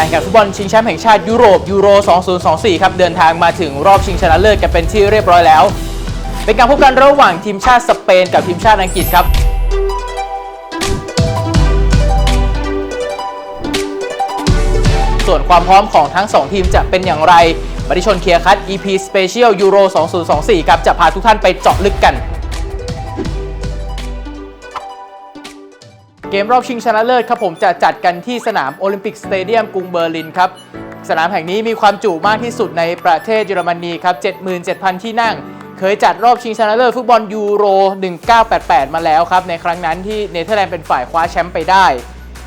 การแข่งขันฟุตบอลชิงแชมป์แห่งชาติยุโรปยูโร 2024 ครับเดินทางมาถึงรอบชิงชนะเลิศกันเป็นที่เรียบร้อยแล้ว เป็นการพบกันระหว่างทีมชาติสเปนกับทีมชาติอังกฤษครับส่วนความพร้อมของทั้ง 2 ทีมจะเป็นอย่างไรบริชนเคลียร์คัต EP Special Euro 2024 ครับจะพาทุกท่านไปเจาะลึกกัน เกมรอบชิงชนะเลิศครับผมจะจัดกันที่สนามโอลิมปิกสเตเดียมกรุงเบอร์ลินครับ สนามแห่งนี้มีความจุมากที่สุดในประเทศเยอรมนีครับ 77,000 ที่นั่ง เคยจัดรอบชิงชนะเลิศฟุตบอลยูโร 1988 มาแล้วครับ ในครั้งนั้นที่เนเธอร์แลนด์เป็นฝ่ายคว้าแชมป์ไปได้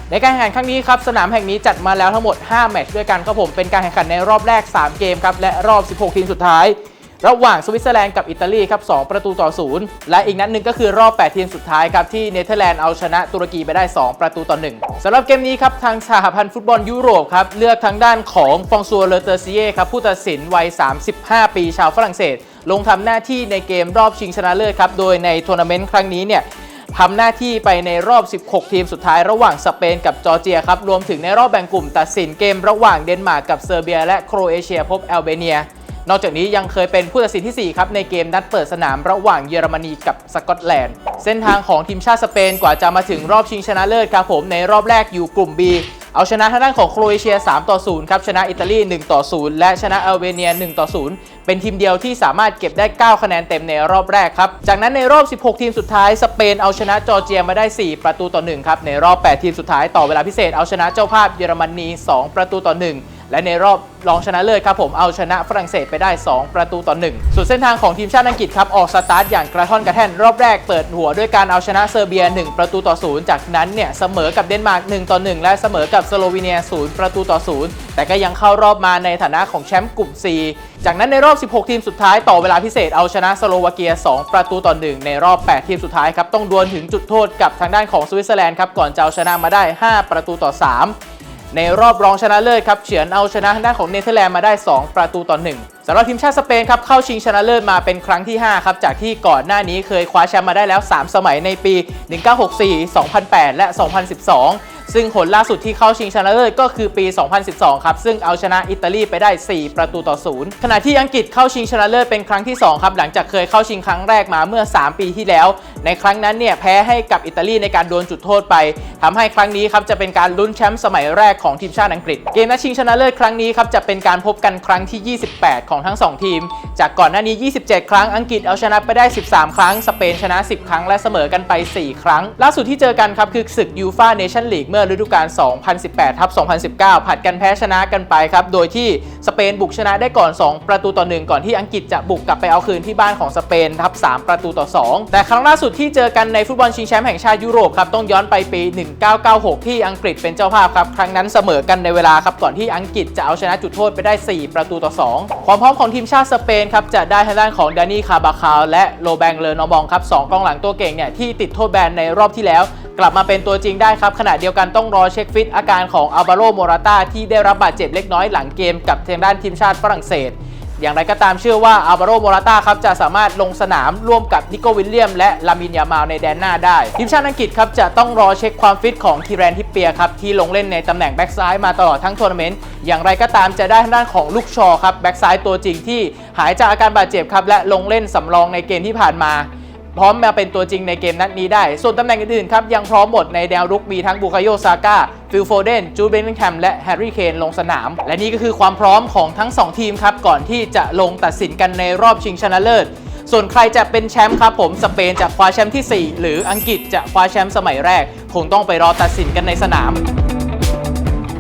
ในการแข่งขันครั้งนี้ครับสนามแห่งนี้จัดมาแล้วทั้งหมด 5 แมตช์ด้วยกันครับผมเป็นการแข่งขันในรอบแรก 3 เกมครับและรอบ 16 ทีมสุดท้าย ระหว่างสวิตเซอร์แลนด์กับอิตาลีครับ2ประตูต่อ0และอีกนัดหนึ่งก็คือรอบ 8 ทีมสุดท้ายครับที่เนเธอร์แลนด์เอาชนะตุรกีไปได้ 2 ประตูต่อ1สำหรับเกมนี้ครับทางสหพันธ์ฟุตบอลยุโรปครับเลือกทางด้านของฟองซัวเลอเตอร์ซิเย่ครับผู้ตัดสินวัย 35 ปีชาวฝรั่งเศส ลงทำหน้าที่ในเกมรอบชิงชนะเลิศครับโดยในทัวร์นาเมนต์ครั้งนี้เนี่ยทำหน้าที่ไปในรอบ 16 ทีมสุดท้ายระหว่างสเปนกับจอร์เจียครับ รวมถึงในรอบแบ่งกลุ่มตัดสินเกมระหว่างเดนมาร์กกับเซอร์เบีย และโครเอเชียพบแอลเบเนีย นอกจากนี้ยังเคยเป็นผู้ตัดสินทีสี่ 4 ครับ ในเกมนัดเปิดสนามระหว่างเยอรมนีกับสกอตแลนด์ เส้นทางของทีมชาติสเปนกว่าจะมาถึงรอบชิงชนะเลิศครับผมในรอบแรกอยู่กลุ่ม B เอาชนะทางด้านของโครเอเชีย 3 ต่อ 0 ครับ ชนะอิตาลี 1 ต่อ 0 และชนะอัลเบเนีย 1 ต่อ 0 เป็นทีมเดียวที่สามารถเก็บได้ 9 คะแนนเต็มในรอบแรกครับ จากนั้นในรอบ 16 ทีมสุดท้าย สเปนเอาชนะจอร์เจียมาได้ 4 ประตูต่อ 1 ครับ ในรอบ 8 ทีมสุดท้ายต่อเวลาพิเศษเอาชนะเจ้าภาพเยอรมนี 2 ประตูต่อ 1 และในรอบรองชนะเลิศครับผมเอาชนะฝรั่งเศสไปได้ 2 ประตูต่อ 1 ส่วนเส้นทางของทีมชาติอังกฤษครับออกสตาร์ทอย่างกระท่อนกระแท่นรอบแรกเปิดหัวด้วยการเอาชนะเซอร์เบีย 1 ประตูต่อ 0 จากนั้นเนี่ยเสมอกับเดนมาร์ก1ต่อ 1 และเสมอกับสโลวีเนีย 0 ประตูต่อ 0 แต่ก็ยังเข้ารอบมาในฐานะของแชมป์กลุ่ม C จากนั้นในรอบ 16 ทีมสุดท้ายต่อเวลาพิเศษเอาชนะสโลวาเกีย 2 ประตูต่อ 1 ในรอบ 8 ทีมสุดท้ายครับต้องดวลถึงจุดโทษกับทางด้านของสวิตเซอร์แลนด์ครับก่อนจะเอาชนะมาได้ 5 ประตูต่อ 3 ในรอบรองชนะเลิศครับเฉือนเอาชนะทางด้านของเนเธอร์แลนด์มาได้ 2 ประตูต่อ1สำหรับทีมชาติสเปนครับเข้าชิงชนะเลิศมาเป็นครั้งที่ 5 ครับ จากที่ก่อนหน้านี้เคยคว้าแชมป์มาได้แล้ว 3 สมัยในปี 1964 2008 และ 2012 ซึ่งผลล่าสุดที่เข้าชิงชนะเลิศก็คือปี 2012 ครับ ซึ่งเอาชนะอิตาลีไปได้ 4 ประตูต่อ 0 ขณะที่อังกฤษเข้าชิงชนะเลิศเป็นครั้งที่ 2 ครับ หลังจากเคยเข้าชิงครั้งแรกมาเมื่อ 3 ปีที่แล้ว ในครั้งนั้นเนี่ยแพ้ให้กับอิตาลีในการโดนจุดโทษไปทำให้ครั้งนี้ครับจะเป็นการลุ้นแชมป์สมัยแรกของทีมชาติอังกฤษ เกมนัดชิงชนะเลิศครั้งนี้ครับจะเป็นการพบกันครั้งที่ 28 ของทั้ง 2 ทีม จากก่อนหน้านี้ 27 ครั้งอังกฤษเอาชนะไปได้ 13 ครั้ง สเปนชนะ 10 ครั้งและเสมอกันไป 4 ครั้ง ล่าสุดที่เจอกันครับคือศึกยูฟาเนชั่นลีกเมื่อฤดูกาล 2018ทับ2019 ผัดกันแพ้ชนะกันไปครับโดยที่สเปนบุกชนะได้ก่อน 2 ประตูต่อ 1 ก่อนที่อังกฤษจะบุกกลับไปเอาคืนที่บ้านของสเปนทับ 3 ประตูต่อ 2 แต่ครั้งล่าสุดที่เจอกันในฟุตบอลชิงแชมป์แห่งชาติยุโรปครับต้องย้อนไปปี 1996 ที่อังกฤษเป็นเจ้าภาพครับ ครั้งนั้นเสมอกันในเวลาครับก่อนที่อังกฤษจะเอาชนะจุดโทษไปได้ 4 ประตูต่อ 2 ความพร้อมของทีมชาติสเปนครับจะได้ทางด้านของดานี่คาบาคาลและโรแบงเลอนอบองครับสองกองหลังตัวเก่งเนี่ยที่ติดโทษแบนในรอบที่แล้ว กลับมาเป็นตัวจริงได้ครับขณะเดียวกันต้องรอเช็คฟิตอาการของอัลบาโรโมราตาที่ได้รับบาดเจ็บเล็กน้อยหลังเกมกับทางด้านทีมชาติฝรั่งเศส อย่างไรก็ตามเชื่อว่าอัลบาโรโมราตาครับจะสามารถลงสนามร่วมกับนิโกวิลเลียม และลามินยามาลในแดนหน้าได้ทีมชาติอังกฤษครับจะต้องรอเช็คความฟิตของทีแรนทิปเปียครับที่ลงเล่นในตำแหน่งแบ็กซ้ายมาตลอดทั้งทัวร์นาเมนต์อย่างไรก็ตามจะได้ทางด้านของลูกชอครับแบ็กซ้ายตัวจริงที่หายจากอาการบาดเจ็บครับและลงเล่นสำรองในเกมที่ผ่านมา พร้อมมาเป็นตัวจริงในเกมนัดนี้ได้ ส่วนตำแหน่งอื่นๆครับ ยังพร้อมหมดในแนวรุกมีทั้งบูคาโยซาก้าฟิลโฟเดนจูเบนนิงแฮมและแฮร์รี่เคนลงสนาม และนี่ก็คือความพร้อมของทั้ง 2 ทีมครับ ก่อนที่จะลงตัดสินกันในรอบชิงชนะเลิศส่วนใครจะเป็นแชมป์ครับผม สเปนจะคว้าแชมป์ที่ 4 หรืออังกฤษจะคว้าแชมป์สมัยแรก คงต้องไปรอตัดสินกันในสนาม